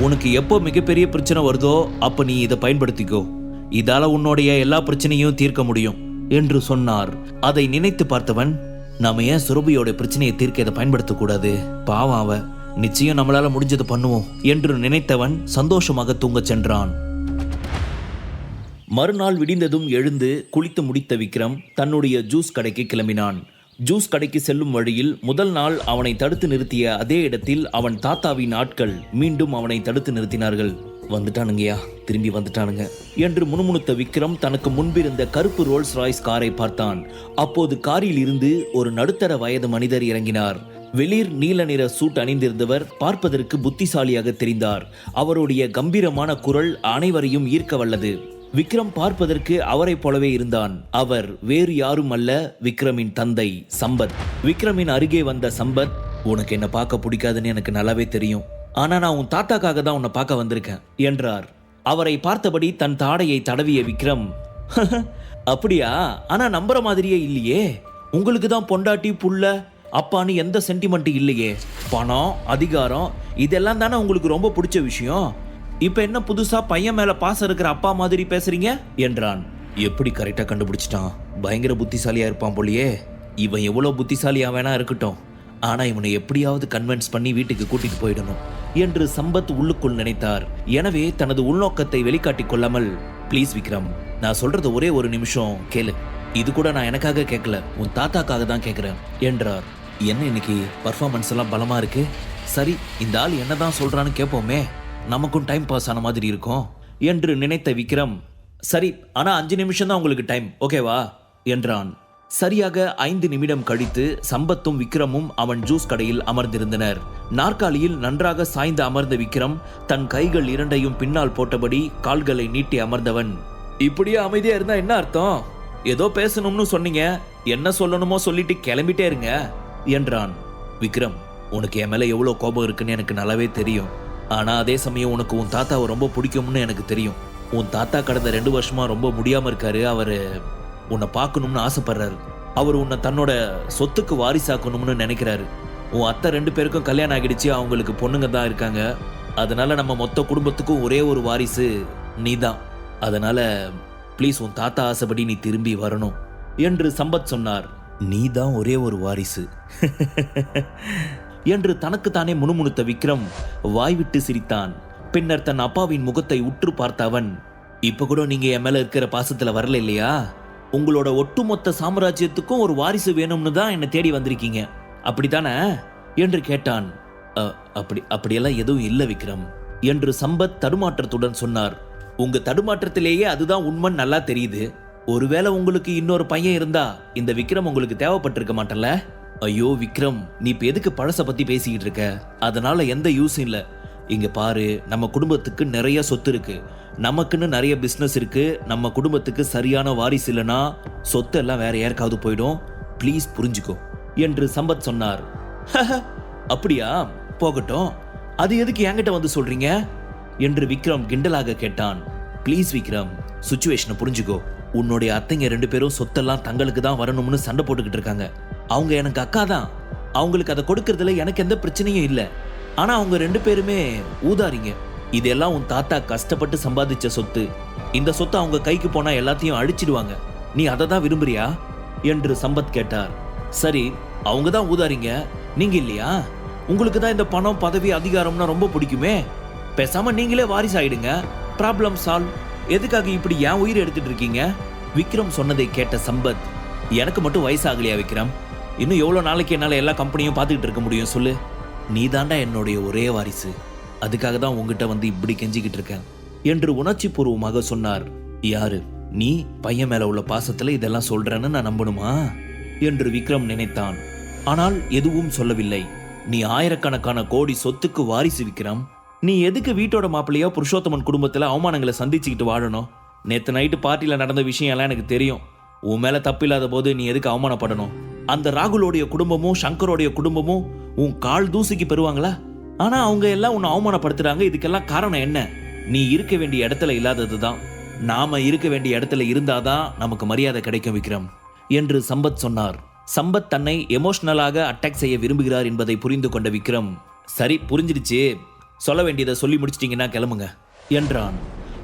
உனக்கு எப்போ மிகப்பெரிய பிரச்சனை வருதோ அப்போ நீ இதை பயன்படுத்திக்கோ. இதால உன்னுடைய எல்லா பிரச்சனையும் தீர்க்க முடியும் என்று சொன்னார். அதை நினைத்து பார்த்தவன் நாம ஏன் சுரபியோட பிரச்சனையை தீர்க்க இதை பயன்படுத்தக்கூடாது? பாவம் அவ நிச்சயம் நம்மளால முடிஞ்சதை பண்ணுவோம் என்று நினைத்தவன் சந்தோஷமாக தூங்கச் சென்றான். மறுநாள் விடிந்ததும் எழுந்து குளித்து முடித்த விக்ரம் தன்னுடைய ஜூஸ் கடைக்கு கிளம்பினான். ஜூஸ் கடைக்கு செல்லும் வழியில் முதல் நாள் அவனை தடுத்து நிறுத்திய அதே இடத்தில் அவன் தாத்தாவின் ஆட்கள் மீண்டும் அவனை தடுத்து நிறுத்தினார்கள். வந்துட்டானுங்கயா திரும்பி வந்துட்டானுங்க என்று முணுமுணுத்த விக்ரம் தனக்கு முன்பிருந்த கருப்பு ரோல்ஸ் ராய்ஸ் காரை பார்த்தான். அப்போது காரில் இருந்து ஒரு நடுத்தர வயது மனிதர் இறங்கினார். வெளிர் நீல நிற சூட் அணிந்திருந்தவர் பார்ப்பதற்கு புத்திசாலியாக தெரிந்தார். அவருடைய கம்பீரமான குரல் அனைவரையும் ஈர்க்க வல்லது. விக்ரம் பார்ப்பதற்கு அவரைப் போலவே இருந்தான். அவர் வேறு யாரும் அல்ல விக்ரமின் தந்தை சம்பத். விக்ரமின் அருகே வந்த சம்பத் உனக்கு என்ன பார்க்க பிடிக்காதுன்னு எனக்கு நல்லாவே தெரியும். ஆனா நான் உன் தாத்தாக்காக தான் உன்னை பார்க்க வந்திருக்கேன் என்றார். அவரை பார்த்தபடி தன் தாடையை தடவிய விக்ரம் அப்படியா? ஆனா நம்புற மாதிரியே இல்லையே. உங்களுக்கு தான் பொண்டாட்டி புள்ள அப்பான்னு எந்த சென்டிமெண்ட் இல்லையே. பணம் அதிகாரம் இதெல்லாம் தானே உங்களுக்கு ரொம்ப பிடிச்ச விஷயம். இப்ப என்ன புதுசா பையன் மேல பாசம் இருக்கிற அப்பா மாதிரி பேசுறீங்க? என்றான். எப்படி கரெக்டா கண்டுபிடிச்சிட்டான்? பயங்கர புத்திசாலியா இருப்பான் போலியே. இவன் எவ்வளவு புத்திசாலியா வேணா இருக்கட்டும். ஆனா இவனை எப்படியாவது கன்வின்ஸ் பண்ணி வீட்டுக்கு கூட்டிட்டு போயிடணும் என்று சம்பத் உள்ளுக்குள் நினைத்தார். எனவே தனது உள்நோக்கத்தை வெளிக்காட்டிக் கொள்ளாமல் ப்ளீஸ் விக்ரம் நான் சொல்றது ஒரே ஒரு நிமிஷம் கேளு. இது கூட நான் எனக்காக கேட்கல உன் தாத்தாக்காக தான் கேட்குறேன் என்றார். என்ன இன்னைக்கு பர்ஃபார்மன்ஸ் எல்லாம் பலமா இருக்கு? சரி இந்த ஆள் என்னதான் சொல்றான்னு கேட்போமே நமக்கும் டைம் பாஸ் ஆன மாதிரி இருக்கும் என்று நினைத்த விக்ரம் சரி ஆனால் அஞ்சு நிமிஷம் தான் உங்களுக்கு டைம் ஓகேவா என்றான். சரியாக ஐந்து நிமிடம் கழித்து சம்பத்தும் விக்ரமும் அவன் ஜூஸ் கடையில் அமர்ந்திருந்தனர். நாற்காலியில் நன்றாக சாய்ந்து அமர்ந்த விக்ரம் தன் கைகள் இரண்டையும் பின்னால் போட்டபடி கால்களை நீட்டி அமர்ந்தவன். இப்படியே அமைதியா இருந்தா என்ன அர்த்தம்? ஏதோ பேசணும்னு சொன்னீங்க. என்ன சொல்லணுமோ சொல்லிட்டு கிளம்பிட்டே இருங்க என்றான். விக்ரம் உனக்கு என் மேல எவ்வளவு கோபம் இருக்குன்னு எனக்கு நல்லாவே தெரியும். ஆனால் அதே சமயம் உனக்கு உன் தாத்தாவை ரொம்ப பிடிக்கும்னு எனக்கு தெரியும். உன் தாத்தா கடந்த ரெண்டு வருஷமாக ரொம்ப முடியாமல் இருக்காரு. அவர் உன்னை பார்க்கணும்னு ஆசைப்படுறாரு. அவர் உன்னை தன்னோட சொத்துக்கு வாரிசாக்கணும்னு நினைக்கிறாரு. உன் அத்தை ரெண்டு பேருக்கும் கல்யாணம் ஆகிடுச்சு. அவங்களுக்கு பொண்ணுங்க தான் இருக்காங்க. அதனால நம்ம மொத்த குடும்பத்துக்கும் ஒரே ஒரு வாரிசு நீ தான் அதனால ப்ளீஸ் உன் தாத்தா ஆசைப்படி நீ திரும்பி வரணும் என்று சம்பத் சொன்னார். நீ தான் ஒரே ஒரு வாரிசு. என்று தனக்குத்தானே முணுமுணுத்த விக்ரம் வாய்விட்டு சிரித்தான். பின்னர் தன் அப்பாவின் முகத்தை உற்று பார்த்த அவன் இப்ப கூட நீங்க என் மேல இருக்கிற பாசத்துல வரல இல்லையா? உங்களோட ஒட்டுமொத்த சாம்ராஜ்யத்துக்கும் ஒரு வாரிசு வேணும்னு தான் என்னை தேடி வந்திருக்கீங்க. அப்படித்தானே? என்று கேட்டான். அப்படி அப்படியெல்லாம் எதுவும் இல்லை விக்ரம் என்று சம்பத் தடுமாற்றத்துடன் சொன்னார். உங்க தடுமாற்றத்திலேயே அதுதான் உண்மைன்னு நல்லா தெரியுது. ஒருவேளை உங்களுக்கு இன்னொரு பையன் இருந்தா இந்த விக்ரம் உங்களுக்கு தேவைப்பட்டிருக்க மாட்டல்ல? ஐயோ விக்ரம் நீ இப்ப எதுக்கு பழச பத்தி பேசிக்கிட்டு இருக்க? அதனால எந்த யூஸும் இல்ல. இங்க பாரு நம்ம குடும்பத்துக்கு நிறைய சொத்து இருக்கு. நமக்குன்னு நிறைய பிஸ்னஸ் இருக்கு. நம்ம குடும்பத்துக்கு சரியான வாரிசு இல்லைன்னா சொத்து எல்லாம் வேற யாருக்காவது போயிடும். ப்ளீஸ் புரிஞ்சுக்கோ. என்று சம்பத் சொன்னார். அப்படியா? போகட்டும். அது எதுக்கு என்கிட்ட வந்து சொல்றீங்க? என்று விக்ரம் கிண்டலாக கேட்டான். ப்ளீஸ் விக்ரம் சுச்சுவேஷனை புரிஞ்சுக்கோ. உன்னுடைய அத்தைங்க ரெண்டு பேரும் சொத்தெல்லாம் தங்களுக்கு தான் வரணும்னு சண்டை போட்டுக்கிட்டு இருக்காங்க. அவங்க எனக்கு அக்கா தான். அவங்களுக்கு அதை கொடுக்கறதுல எனக்கு எந்த பிரச்சனையும் இல்லை. ஆனால் அவங்க ரெண்டு பேருமே ஊதாரிங்க. இதெல்லாம் உன் தாத்தா கஷ்டப்பட்டு சம்பாதிச்ச சொத்து. இந்த சொத்து அவங்க கைக்கு போனா எல்லாத்தையும் அழிச்சிடுவாங்க. நீ அதை தான் விரும்புறியா? என்று சம்பத் கேட்டார். சரி அவங்க தான் ஊதாரிங்க. நீங்க இல்லையா? உங்களுக்கு தான் இந்த பணம் பதவி அதிகாரம்னா ரொம்ப பிடிக்குமே. பேசாம நீங்களே வாரிசு ஆயிடுங்க ப்ராப்ளம் சால்வ் எதுக்காக இப்படி ஏன் உயிர் எடுத்துட்டு இருக்கீங்க? விக்ரம் சொன்னதை கேட்ட சம்பத் எனக்கு மட்டும் வயசாகலையா விக்ரம்? இன்னும் எவ்வளோ நாளைக்கு என்னால் எல்லா கம்பெனியும் பார்த்துக்கிட்டு இருக்க முடியும் சொல்லு? நீ தாண்டா என்னுடைய ஒரே வாரிசு. அதுக்காக தான் உங்ககிட்ட வந்து இப்படி கெஞ்சிக்கிட்டு இருக்கேன். என்று உணர்ச்சி பூர்வமாக சொன்னார். யாரு? நீ? பையன் மேல உள்ள பாசத்துல இதெல்லாம் சொல்றேன்னு நான் நம்பணுமா? என்று விக்ரம் நினைத்தான். ஆனால் எதுவும் சொல்லவில்லை. நீ ஆயிரக்கணக்கான கோடி சொத்துக்கு வாரிசு விக்ரம். நீ எதுக்கு வீட்டோட மாப்பிள்ளையோ புருஷோத்தமன் குடும்பத்துல அவமானங்களை சந்திச்சுக்கிட்டு வாழணும்? நேற்று நைட்டு பார்ட்டியில நடந்த விஷயம் எல்லாம் எனக்கு தெரியும். உன் மேல தப்பில்லாத போது நீ எதுக்கு அவமானப்படணும்? அந்த ராகுலோடைய குடும்பமும் சங்கரோடைய குடும்பமும் உன் கால் தூசிக்கு பெறுவாங்களா? ஆனா அவங்க எல்லாம் உன்னை அவமானப்படுத்துறாங்க. இதுக்கெல்லாம் காரணம் என்ன? நீ இருக்க வேண்டிய இடத்துல இல்லாததுதான். நாம இருக்க வேண்டிய இடத்துல இருந்தாதான் நமக்கு மரியாதை கிடைக்கும் விக்ரம் என்று சம்பத் சொன்னார். சம்பத் தன்னை எமோஷனலாக அட்டாக் செய்ய விரும்புகிறார் என்பதை புரிந்து கொண்ட விக்ரம் சரி புரிஞ்சிடுச்சு. சொல்ல வேண்டியதை சொல்லி முடிச்சிட்டீங்கன்னா கிளம்புங்க என்றான்.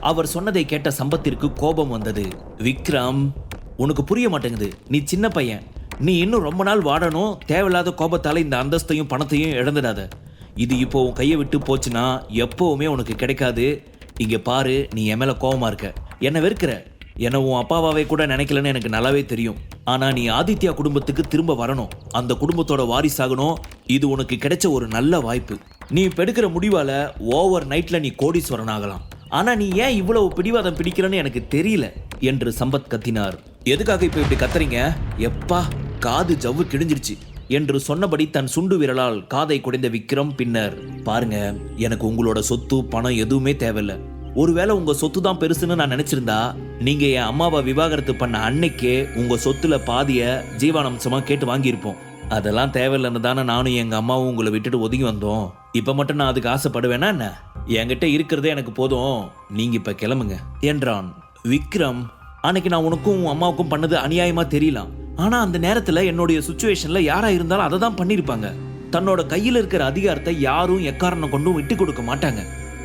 அவர் சொன்னதை கேட்ட சம்பத்திற்கு கோபம் வந்தது. விக்ரம் உனக்கு புரிய மாட்டேங்குது. நீ சின்ன பையன். நீ இன்னும் ரொம்ப நாள் வாடணும். தேவையில்லாத கோபத்தால் இந்த அந்தஸ்தையும் பணத்தையும் இழந்துடாத. இது இப்போ உன் கையை விட்டு போச்சுன்னா எப்போவுமே உனக்கு கிடைக்காது. இங்கே பாரு நீ என் மேலே கோபமாக இருக்க. என்ன வெறுக்கிற? என்ன உன் அப்பாவாவே கூட நினைக்கலன்னு எனக்கு நல்லாவே தெரியும். ஆனால் நீ ஆதித்யா குடும்பத்துக்கு திரும்ப வரணும். அந்த குடும்பத்தோட வாரிசாகணும். இது உனக்கு கிடைச்ச ஒரு நல்ல வாய்ப்பு. நீ இப்போ எடுக்கிற முடிவால் ஓவர் நைட்டில் நீ கோடீஸ்வரன் ஆகலாம். ஆனால் நீ ஏன் இவ்வளவு பிடிவாதம் பிடிக்கிறன்னு எனக்கு தெரியல என்று சம்பத் கத்தினார். எதுக்காக இப்போ இப்படி கத்துறீங்க? எப்பா காது ஜவ்வு கிழிஞ்சிருச்சு என்று சொன்னபடி தன் சுண்டு விரலால் காதை குடைந்த விக்ரம் பின்னர் பாருங்க எனக்கு உங்களோட சொத்து பணம் எதுவுமே தேவையில்ல. ஒருவேளை உங்க சொத்து தான் பெருசுன்னு நான் நினைச்சிருந்தா நீங்க என் அம்மாவை விவாகரத்து பண்ண அன்னைக்கே உங்க சொத்துல பாதிய ஜீவானம்சமா கேட்டு வாங்கியிருப்போம். அதெல்லாம் தேவையில்லைன்னு தானே நானும் எங்க அம்மாவும் உங்களை விட்டுட்டு ஒதுங்கி வந்தோம். இப்ப மட்டும் நான் அதுக்கு ஆசைப்படுவேனா என்ன? என்கிட்ட இருக்கிறதே எனக்கு போதும். நீங்க இப்ப கிளம்புங்க என்றான். விக்ரம் அன்னைக்கு நான் உனக்கும் உன் அம்மாவுக்கும் பண்ணது அநியாயமா தெரியலாம். ஆனால் அந்த நேரத்தில் என்னுடைய சுச்சுவேஷனில் யாராக இருந்தாலும் அதை தான் பண்ணியிருப்பாங்க தன்னோட கையில் இருக்கிற அதிகாரத்தை யாரும் எக்காரணம் கொண்டும் விட்டு கொடுக்க மாட்டாங்க.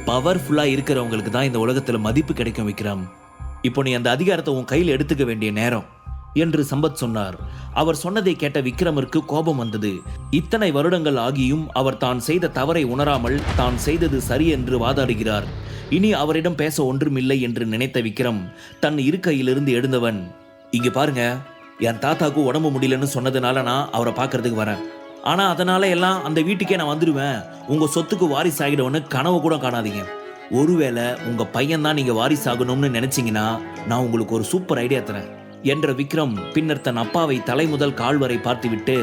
பவர்ஃபுல்லாக இருக்கிறவங்களுக்கு தான் இந்த உலகத்தில் மதிப்பு கிடைக்கும் விக்ரம். இப்போ நீ அந்த அதிகாரத்தை உன் கையில் எடுத்துக்க வேண்டிய நேரம். என்று சம்பத் சொன்னார். அவர் சொன்னதை கேட்ட விக்ரமிற்கு கோபம் வந்தது. இத்தனை வருடங்கள் ஆகியும் அவர் தான் செய்த தவறை உணராமல் தான் செய்தது சரி என்று வாதாடுகிறார். இனி அவரிடம் பேச ஒன்றுமில்லை என்று நினைத்த விக்ரம் தன் இருக்கையிலிருந்து எழுந்தவன் இங்க பாருங்க என் தாத்தாக்கு உடம்பு முடியலன்னு சொன்னதுனால நான் அவரை பார்க்கறதுக்கு வரேன். ஆனால் அதனால எல்லாம் அந்த வீட்டுக்கே நான் வந்துடுவேன் உங்கள் சொத்துக்கு வாரிசு ஆகிடுவேன்னு கனவு கூட காணாதீங்க. ஒருவேளை உங்கள் பையன் தான் வாரிசு ஆகணும்னு நினச்சிங்கன்னா நான் உங்களுக்கு ஒரு சூப்பர் ஐடியா தரேன். என்ற விக்ரம் பின்னர் தன் அப்பாவை தலை முதல் கால் வரை பார்த்துவிட்டு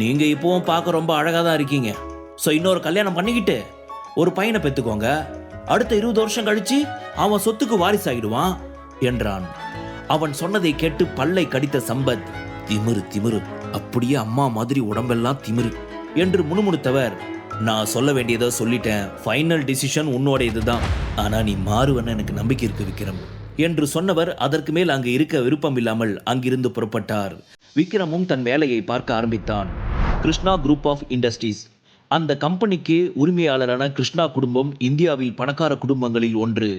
நீங்கள் இப்போவும் பார்க்க ரொம்ப அழகாக தான் இருக்கீங்க. ஸோ இன்னொரு கல்யாணம் பண்ணிக்கிட்டு ஒரு பையனை பெற்றுக்கோங்க அடுத்த இருபது வருஷம் கழிச்சு அவன் சொத்துக்கு வாரிசாகிடுவான் என்றான். அவன் சொன்னதை கேட்டு பல்லை கடித்த சம்பத் திமிரு திமிரு அப்படியே அம்மா மாதிரி உடம்பெல்லாம் திமிரு என்று முணுமுணுத்தவர். நான் சொல்ல வேண்டியதை சொல்லிட்டேன். ஃபைனல் டிசிஷன் உன்னோட இதுதான். ஆனால் நீ மாறுவன்னு எனக்கு நம்பிக்கை இருக்கு விக்ரம் என்று சொன்னவர் அதற்கு மேல் அங்கு இருக்க விருப்பம் இல்லாமல் அங்கிருந்து புறப்பட்டார். விக்ரமும் தன் வேலையை பார்க்க ஆரம்பித்தான். கிருஷ்ணா குரூப் ஆஃப் இண்டஸ்ட்ரீஸ் அந்த கம்பெனிக்கு உரிமையாளரான கிருஷ்ணா குடும்பம் இந்தியாவில் பணக்கார குடும்பங்களில் ஒன்று.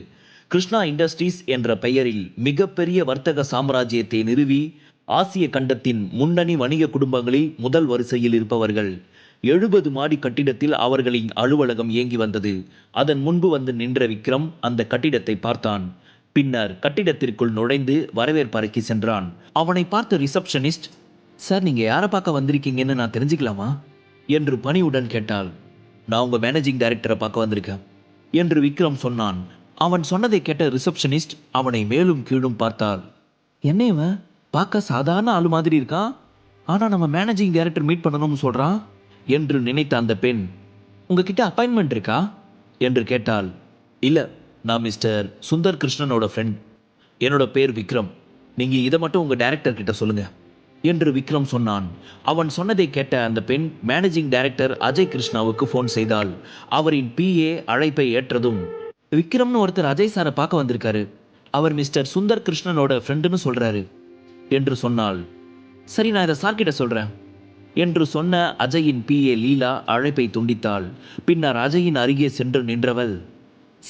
கிருஷ்ணா இண்டஸ்ட்ரீஸ் என்ற பெயரில் மிகப்பெரிய வர்த்தக சாம்ராஜ்யத்தை நிறுவி ஆசிய கண்டத்தின் முன்னணி வணிக குடும்பங்களில் முதல் வரிசையில் இருப்பவர்கள். எழுபது மாடி கட்டிடத்தில் அவர்களின் அலுவலகம் இயங்கி வந்தது. அதன் முன்பு வந்து நின்ற விக்ரம் அந்த கட்டிடத்தை பார்த்தான். பின்னர் கட்டிடத்திற்குள் நுழைந்து வரவேற்பறைக்கு சென்றான். அவனை பார்த்த ரிசப்ஷனிஸ்ட் சார் நீங்க யாரை பார்க்க வந்திருக்கீங்கன்னு நான் தெரிஞ்சுக்கலாமா? என்று பணிவுடன் கேட்டாள். நான் உங்க மேனேஜிங் டைரக்டரை பார்க்க வந்திருக்கேன் என்று விக்ரம் சொன்னான். அவன் சொன்னதை கேட்ட ரிசப்ஷனிஸ்ட் அவனை மேலும் கீழும் பார்த்தாள். என்ன இவன்? பார்க்க சாதாரண ஆளு மாதிரி இருக்கான் ஆனால் நம்ம மேனேஜிங் டைரக்டர் மீட் பண்ணணும்னு சொல்கிறான் என்று நினைத்த அந்த பெண். உங்ககிட்ட அப்பாயின்மெண்ட் இருக்கா? என்று கேட்டாள். இல்லை நான் மிஸ்டர் சுந்தர் கிருஷ்ணனோட ஃப்ரெண்ட் என்னோட பேர் விக்ரம். நீங்கள் இதை மட்டும் உங்கள் டைரக்டர் கிட்ட சொல்லுங்கள் என்று விக்ரம் சொன்னான். அவன் சொன்னதை கேட்ட அந்த பெண் மேனேஜிங் டைரக்டர் அஜய் கிருஷ்ணாவுக்கு ஃபோன் செய்தால் அவரின் பிஏ அழைப்பை ஏற்றதும் விக்ரம்னு ஒருத்தர் அஜய் சாரை பார்க்க வந்திருக்காரு. அவர் மிஸ்டர் சுந்தர் கிருஷ்ணனோட ஃப்ரெண்டுன்னு சொல்றாரு. என்று சொன்னாள் சரி நான் இதை சார்கிட்ட சொல்றேன். என்று சொன்ன அஜயின் பிஏ லீலா அழைப்பை துண்டித்தாள். பின்னர் அஜயின் அருகே சென்று நின்றவள்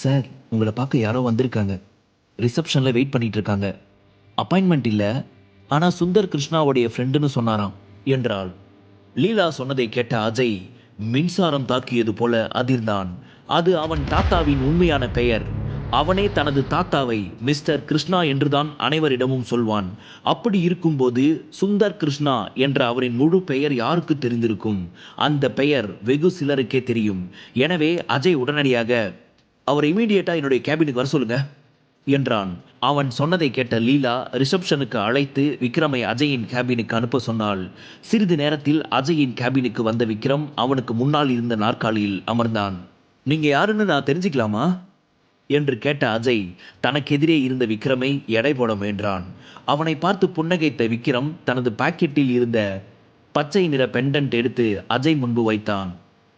சார் உங்களை பார்க்க யாரோ வந்திருக்காங்க. ரிசப்ஷனில் வெயிட் பண்ணிட்டு இருக்காங்க. அப்பாயின்மெண்ட் இல்லை. ஆனால் சுந்தர் கிருஷ்ணாவுடைய ஃப்ரெண்டுன்னு சொன்னாராம் என்றாள். லீலா சொன்னதை கேட்ட அஜய் மின்சாரம் தாக்கியது போல அதிர்ந்தான். அது அவன் தாத்தாவின் உண்மையான பெயர். அவனே தனது தாத்தாவை மிஸ்டர் கிருஷ்ணா என்றுதான் அனைவரிடமும் சொல்வான். அப்படி இருக்கும்போது சுந்தர் கிருஷ்ணா என்ற அவரின் முழு பெயர் யாருக்கு தெரிந்திருக்கும்? அந்த பெயர் வெகு சிலருக்கே தெரியும். எனவே அஜய் உடனடியாக அவர் இமீடியட்டா என்னுடைய கேபினுக்கு வர சொல்லுங்க என்றான். அவன் சொன்னதை கேட்ட லீலா ரிசப்ஷனுக்கு அழைத்து விக்ரமை அஜயின் கேபினுக்கு அனுப்ப சொன்னாள். சிறிது நேரத்தில் அஜயின் கேபினுக்கு வந்த விக்ரம் அவனுக்கு முன்னால் இருந்த நாற்காலியில் அமர்ந்தான். நீங்க யாருன்னு நான் தெரிஞ்சுக்கலாமா? என்று கேட்ட அஜய் தனக்கெதிரே இருந்த விக்ரமை எடை போட முயன்றான். அவனை பார்த்து புன்னகைத்த விக்ரம் தனது பாக்கெட்டில் இருந்த பச்சை நிற பெண்டன்ட் எடுத்து அஜய் முன்பு வைத்தான்.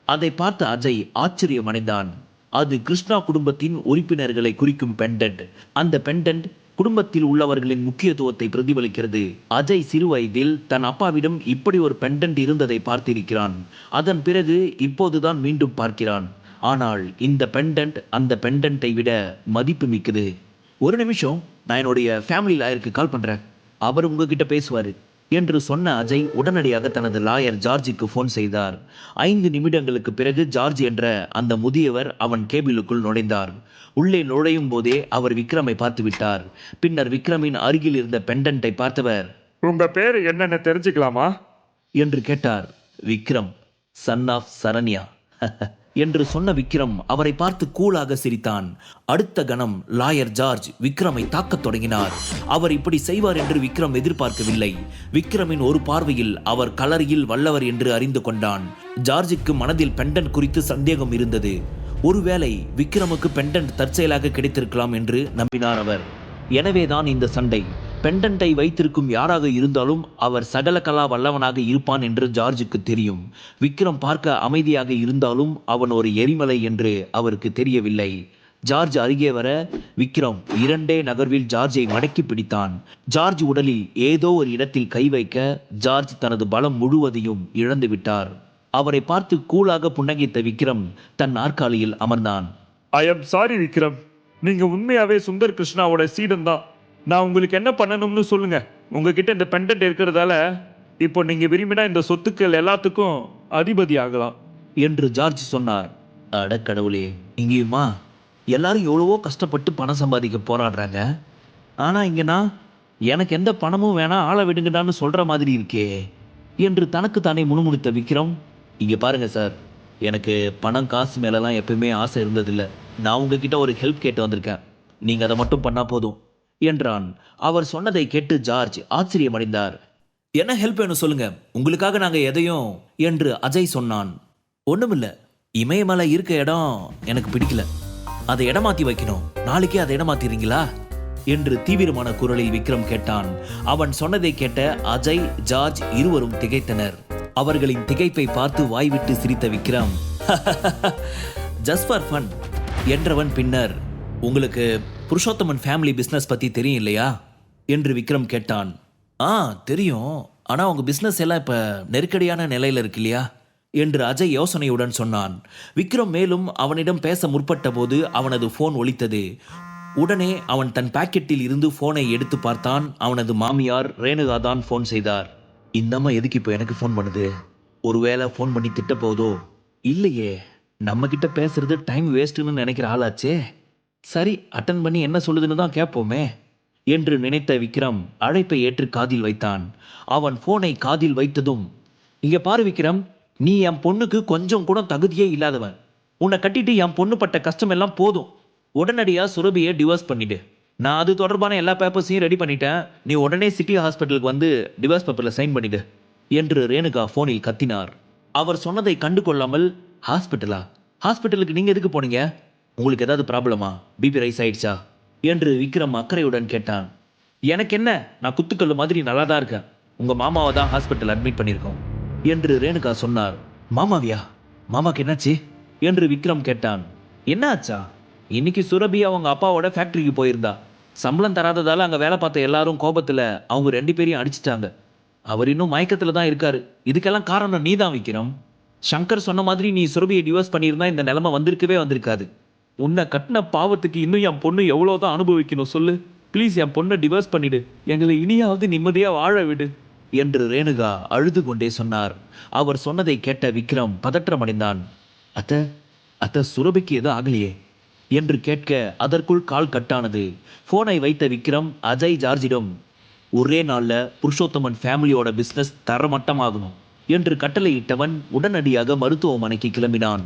அதை பார்த்த அஜய் ஆச்சரியமடைந்தான். அது கிருஷ்ணா குடும்பத்தின் உறுப்பினர்களை குறிக்கும் பெண்டன்ட் அந்த பெண்டன்ட் குடும்பத்தில் உள்ளவர்களின் முக்கியத்துவத்தை பிரதிபலிக்கிறது. அஜய் சிறுவயதில் தன் அப்பாவிடம் இப்படி ஒரு பெண்டன்ட் இருந்ததை பார்த்திருக்கிறான். அதன் பிறகு இப்போதுதான் மீண்டும் பார்க்கிறான். ஆனால் இந்த பெண்டன்ட் அந்த பெண்டன்ட்டை விட மதிப்பு மிக்கது. ஒரு நிமிஷம் நான் என்னுடைய ஃபேமிலி லாயருக்கு கால் பண்ணுறேன் அவர் உங்ககிட்ட பேசுவார். என்று சொன்ன அஜய் உடனடியாக தனது லாயர் ஜார்ஜுக்கு ஃபோன் செய்தார். ஐந்து நிமிடங்களுக்கு பிறகு ஜார்ஜ் என்ற அந்த முதியவர் அவன் கேபிளுக்குள் நுழைந்தார். உள்ளே நுழையும் போதே அவர் விக்ரமை பார்த்து விட்டார். பின்னர் விக்ரமின் அருகில் இருந்த பெண்டன்ட்டை பார்த்தவர் உங்க பேர் என்னன்னு தெரிஞ்சுக்கலாமா? என்று கேட்டார் விக்ரம் சன் ஆஃப் சரண்யா. என்று சொன்ன விக்ரம் அவரை பார்த்து கூலாக சிரித்தான். அடுத்த கணம் லாயர் ஜார்ஜ் விக்ரமை தாக்கத் தொடங்கினார். அவர் இப்படி செய்வார் என்று விக்ரம் எதிர்பார்க்கவில்லை. விக்ரமின் ஒரு பார்வையில் அவர் கலரியில் வல்லவர் என்று அறிந்து கொண்டான். ஜார்ஜுக்கு மனதில் பெண்டன் குறித்து சந்தேகம் இருந்தது. ஒருவேளை விக்ரமுக்கு பெண்டன்ட் தற்செயலாக கிடைத்திருக்கலாம் என்று நம்பினார் அவர். எனவேதான் இந்த சண்டை. பெண்டன்ட்டை வைத்திருக்கும் யாராக இருந்தாலும் அவர் சகல கலா வல்லவனாக இருப்பான் என்று ஜார்ஜுக்கு தெரியும். விக்ரம் பார்க்க அமைதியாக இருந்தாலும் அவன் ஒரு எரிமலை என்று அவருக்கு தெரியவில்லை. ஜார்ஜ் அருகே வர விக்ரம் இரண்டே நகர்வில் ஜார்ஜை மடக்கி பிடித்தான். ஜார்ஜ் உடலில் ஏதோ ஒரு இடத்தில் கை வைக்க ஜார்ஜ் தனது பலம் முழுவதையும் இழந்து விட்டார். அவரை பார்த்து கூலாக புன்னகைத்த விக்ரம் தன் நாற்காலியில் அமர்ந்தான். I am sorry Vikram. நீங்க உண்மையாவே சுந்தர் கிருஷ்ணாவோட சீடன் தான். நான் உங்களுக்கு என்ன பண்ணணும்னு சொல்லுங்க. உங்ககிட்ட இந்த பெண்டன்ட் இருக்கிறதால இப்போ நீங்க விரும்பினா இந்த சொத்துக்கள் எல்லாத்துக்கும் அதிபதி ஆகலாம். என்று ஜார்ஜ் சொன்னார். அட கடவுளே இங்கேயுமா? எல்லாரும் எவ்வளவோ கஷ்டப்பட்டு பணம் சம்பாதிக்க போராடுறாங்க. ஆனால் இங்கே நான் எனக்கு எந்த பணமும் வேணாம் ஆளை விடுங்கடான்னு சொல்கிற மாதிரி இருக்கே என்று தனக்கு தானே முணுமுணுத்த விக்ரம். இங்கே பாருங்க சார் எனக்கு பணம் காசு மேலெல்லாம் எப்பயுமே ஆசை இருந்ததில்லை. நான் உங்ககிட்ட ஒரு ஹெல்ப் கேட்டு வந்திருக்கேன். நீங்கள் அதை மட்டும் பண்ணால் போதும். என்றான். அவர் சொன்னதை கேட்டு ஜார்ஜ் ஆச்சரியமடைந்தார். என்ன ஹெல்ப் வேணும் சொல்லுங்க. உங்களுக்காக நாங்கள் எதையும் என்று அஜய் சொன்னான். ஒண்ணுமில்ல. இமயமலை இருக்க இடம் எனக்கு பிடிக்கல. அதை இடமாத்தி வைக்கணும். நாளைக்கே அதை இடமாத்திறீங்களா என்று தீவிரமான குரலில் விக்ரம் கேட்டான். அவன் சொன்னதை கேட்ட அஜய் ஜார்ஜ் இருவரும் திகைத்தனர். அவர்களின் திகைப்பை பார்த்து வாய்விட்டு சிரித்த விக்ரம். ஜஸ்ட் ஃபார் ஃபன் என்றவன் பின்னர். உங்களுக்கு புருஷோத்தமன் ஃபேமிலி பிஸ்னஸ் பற்றி தெரியும் இல்லையா என்று விக்ரம் கேட்டான். ஆ தெரியும். ஆனால் அவங்க பிஸ்னஸ் எல்லாம் இப்போ நெருக்கடியான நிலையில் இருக்கு இல்லையா? என்று அஜய் யோசனையுடன் சொன்னான். விக்ரம் மேலும் அவனிடம் பேச முற்பட்ட போது அவனது ஃபோன் ஒலித்தது. உடனே அவன் தன் பாக்கெட்டில் இருந்து ஃபோனை எடுத்து பார்த்தான். அவனது மாமியார் ரேணுகா தான் ஃபோன் செய்தார். இந்தம்மா எதுக்கு இப்போ எனக்கு ஃபோன் பண்ணுது? ஒருவேளை ஃபோன் பண்ணி திட்ட போதோ? இல்லையே. நம்ம கிட்ட பேசுறது டைம் வேஸ்ட்டுன்னு நினைக்கிற ஆளாச்சே. சரி அட்டன் பண்ணி என்ன சொல்லுதுன்னு தான் கேட்போமே என்று நினைத்த விக்ரம் அழைப்பை ஏற்று காதில் வைத்தான். அவன் போனை காதில் வைத்ததும் இங்க பாரு விக்ரம் நீ என் பொண்ணுக்கு கொஞ்சம் கூட தகுதியே இல்லாதவன். உன்னை கட்டிட்டு என் பொண்ணு பட்ட கஷ்டம் எல்லாம் போதும். உடனடியா சுரபியை டிவோர்ஸ் பண்ணிடு. நான் அது தொடர்பான எல்லா பேப்பர்ஸையும் ரெடி பண்ணிட்டேன். நீ உடனே சிட்டி ஹாஸ்பிட்டலுக்கு வந்து டிவோர்ஸ் பேப்பரில் சைன் பண்ணிடு என்று ரேணுகா ஃபோனில் கத்தினார். அவர் சொன்னதை கண்டு கொள்ளாமல் ஹாஸ்பிட்டலா ஹாஸ்பிட்டலுக்கு நீங்கள் எதுக்கு போனீங்க? உங்களுக்கு ஏதாவது ப்ராப்ளமா பிபி ரைஸ் ஆயிடுச்சா? என்று விக்ரம் அக்கறையுடன் கேட்டான். எனக்கு என்ன நான் குத்துக்கல்லு மாதிரி நல்லா தான் இருக்கேன். உங்கள் மாமாவை தான் ஹாஸ்பிட்டல் அட்மிட் பண்ணியிருக்கோம். என்று ரேணுகா சொன்னார். மாமாவியா? மாமாக்கு என்னாச்சு? என்று விக்ரம் கேட்டான். என்ன ஆச்சா இன்னைக்கு சுரபி அவங்க அப்பாவோட ஃபேக்டரிக்கு போயிருந்தா. சம்பளம் தராததால அங்கே வேலை பார்த்த எல்லாரும் கோபத்தில் அவங்க ரெண்டு பேரையும் அடிச்சிட்டாங்க. அவர் இன்னும் மயக்கத்தில் தான் இருக்காரு. இதுக்கெல்லாம் காரணம் நீ தான் விக்ரம். சங்கர் சொன்ன மாதிரி நீ சுரபியை டிவோர்ஸ் பண்ணியிருந்தா இந்த நிலைமை வந்திருக்கவே வந்திருக்காது. உன்னை கட்டின பாவத்துக்கு இன்னும் என் பொண்ணு எவ்வளோ தான் அனுபவிக்கணும் சொல்லு. ப்ளீஸ் என் பொண்ணை டிவோர்ஸ் பண்ணிடு. எங்களை இனியாவது நிம்மதியாக வாழ விடு. என்று ரேணுகா அழுது கொண்டே சொன்னார். அவர் சொன்னதை கேட்ட விக்ரம் பதற்றமடைந்தான் அத்த அத்த சுரபிக்கு எதுவும் ஆகலையே என்று கேட்க அதற்குள் கால் கட்டானது. போனை வைத்த விக்ரம் அஜய் ஜார்ஜிடம் ஒரே நாளில் புருஷோத்தமன் ஃபேமிலியோட பிஸ்னஸ் தரமட்டமாகணும் என்று கட்டளையிட்டவன் உடனடியாக மருத்துவமனைக்கு கிளம்பினான்.